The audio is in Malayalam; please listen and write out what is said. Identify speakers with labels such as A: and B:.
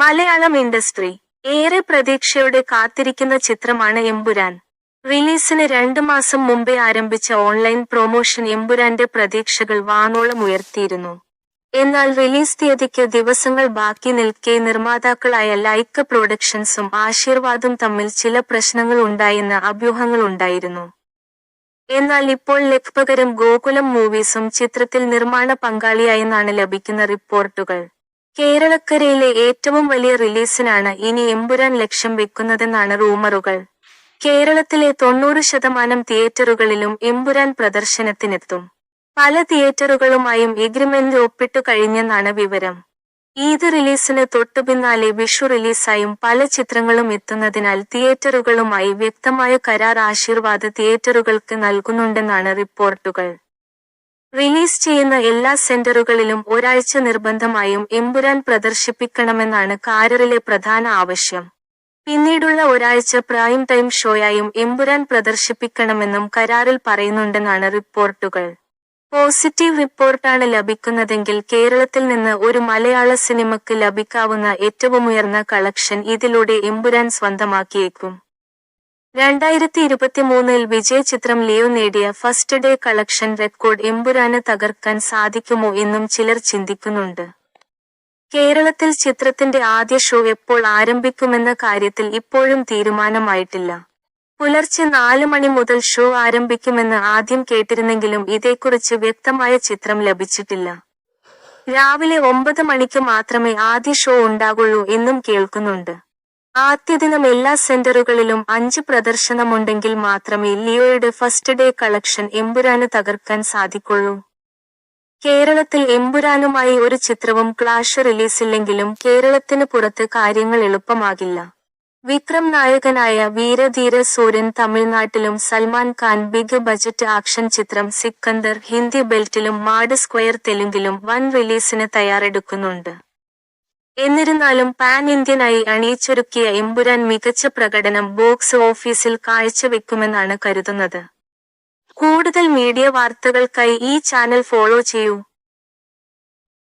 A: മലയാളം ഇൻഡസ്ട്രി ഏറെ പ്രതീക്ഷയോടെ കാത്തിരിക്കുന്ന ചിത്രമാണ് എമ്പുരാൻ. റിലീസിന് രണ്ടു മാസം മുമ്പേ ആരംഭിച്ച ഓൺലൈൻ പ്രൊമോഷൻ എമ്പുരാന്റെ പ്രതീക്ഷകൾ വാനോളം ഉയർത്തിയിരുന്നു. എന്നാൽ റിലീസ് തീയതിക്ക് ദിവസങ്ങൾ ബാക്കി നിൽക്കെ നിർമ്മാതാക്കളായ ലൈക്ക പ്രൊഡക്ഷൻസും ആശീർവാദും തമ്മിൽ ചില പ്രശ്നങ്ങൾ ഉണ്ടായെന്ന അഭ്യൂഹങ്ങളുണ്ടായിരുന്നു എന്നാൽ ഇപ്പോൾ ലഖ്പകരും ഗോകുലം മൂവീസും ചിത്രത്തിൽ നിർമ്മാണ പങ്കാളിയായെന്നാണ് ലഭിക്കുന്ന റിപ്പോർട്ടുകൾ. കേരളക്കരയിലെ ഏറ്റവും വലിയ റിലീസിനാണ് ഇനി എമ്പുരാൻ ലക്ഷ്യം വെക്കുന്നതെന്നാണ് റൂമറുകൾ. കേരളത്തിലെ തൊണ്ണൂറ് ശതമാനം തിയേറ്ററുകളിലും എമ്പുരാൻ പ്രദർശനത്തിനെത്തും. പല തിയേറ്ററുകളുമായും എഗ്രിമെന്റ് ഒപ്പിട്ടു കഴിഞ്ഞെന്നാണ് വിവരം. ഈദ് റിലീസിന് തൊട്ടുപിന്നാലെ വിഷു റിലീസായും പല ചിത്രങ്ങളും എത്തുന്നതിനാൽ തിയേറ്ററുകളുമായി വ്യക്തമായ കരാർ ആശീർവാദ് തിയേറ്ററുകൾക്ക് നൽകുന്നുണ്ടെന്നാണ് റിപ്പോർട്ടുകൾ. റിലീസ് ചെയ്യുന്ന എല്ലാ സെന്ററുകളിലും ഒരാഴ്ച നിർബന്ധമായും എമ്പുരാൻ പ്രദർശിപ്പിക്കണമെന്നാണ് കാരറിലെ പ്രധാന ആവശ്യം. പിന്നീടുള്ള ഒരാഴ്ച പ്രൈം ടൈം ഷോയായും എമ്പുരാൻ പ്രദർശിപ്പിക്കണമെന്നും കരാറിൽ പറയുന്നുണ്ടെന്നാണ് റിപ്പോർട്ടുകൾ. പോസിറ്റീവ് റിപ്പോർട്ടാണ് ലഭിക്കുന്നതെങ്കിൽ കേരളത്തിൽ നിന്ന് ഒരു മലയാള സിനിമയ്ക്ക് ലഭിക്കാവുന്ന ഏറ്റവും ഉയർന്ന കളക്ഷൻ ഇതിലൂടെ എമ്പുരാൻ സ്വന്തമാക്കിയേക്കും. രണ്ടായിരത്തി ഇരുപത്തിമൂന്നിൽ വിജയ ചിത്രം ലിയോ നേടിയ ഫസ്റ്റ് ഡേ കളക്ഷൻ റെക്കോർഡ് എമ്പുരാന് തകർക്കാൻ സാധിക്കുമോ എന്നും ചിലർ ചിന്തിക്കുന്നുണ്ട്. കേരളത്തിൽ ചിത്രത്തിന്റെ ആദ്യ ഷോ എപ്പോൾ ആരംഭിക്കുമെന്ന കാര്യത്തിൽ ഇപ്പോഴും തീരുമാനമായിട്ടില്ല. പുലർച്ചെ നാല് മണി മുതൽ ഷോ ആരംഭിക്കുമെന്ന് ആദ്യം കേട്ടിരുന്നെങ്കിലും ഇതേക്കുറിച്ച് വ്യക്തമായ ചിത്രം ലഭിച്ചിട്ടില്ല. രാവിലെ ഒമ്പത് മണിക്ക് മാത്രമേ ആദ്യ ഷോ ഉണ്ടാകുള്ളൂ എന്നും കേൾക്കുന്നുണ്ട്. ആദ്യ ദിനം എല്ലാ സെന്ററുകളിലും അഞ്ച് പ്രദർശനമുണ്ടെങ്കിൽ മാത്രമേ ലിയോയുടെ ഫസ്റ്റ് ഡേ കളക്ഷൻ എമ്പുരാന് തകർക്കാൻ സാധിക്കുള്ളൂ. കേരളത്തിൽ എമ്പുരാനുമായി ഒരു ചിത്രവും ക്ലാഷ് റിലീസില്ലെങ്കിലും കേരളത്തിന് പുറത്ത് കാര്യങ്ങൾ എളുപ്പമാകില്ല. വിക്രം നായകനായ വീരധീര സൂര്യൻ തമിഴ്നാട്ടിലും Salman Khan big budget action ചിത്രം സിക്കന്ദർ ഹിന്ദി ബെൽറ്റിലും മാഡ് സ്ക്വയർ തെലുങ്കിലും വൻ റിലീസിന് തയ്യാറെടുക്കുന്നുണ്ട്. എന്നിരുന്നാലും പാൻ ഇന്ത്യനായി അണിയിച്ചൊരുക്കിയ എമ്പുരാൻ മികച്ച പ്രകടനം ബോക്സ് ഓഫീസിൽ കാഴ്ചവെക്കുമെന്നാണ് കരുതുന്നത്. കൂടുതൽ മീഡിയ വാർത്തകൾക്കായി ഈ ചാനൽ ഫോളോ ചെയ്യൂ.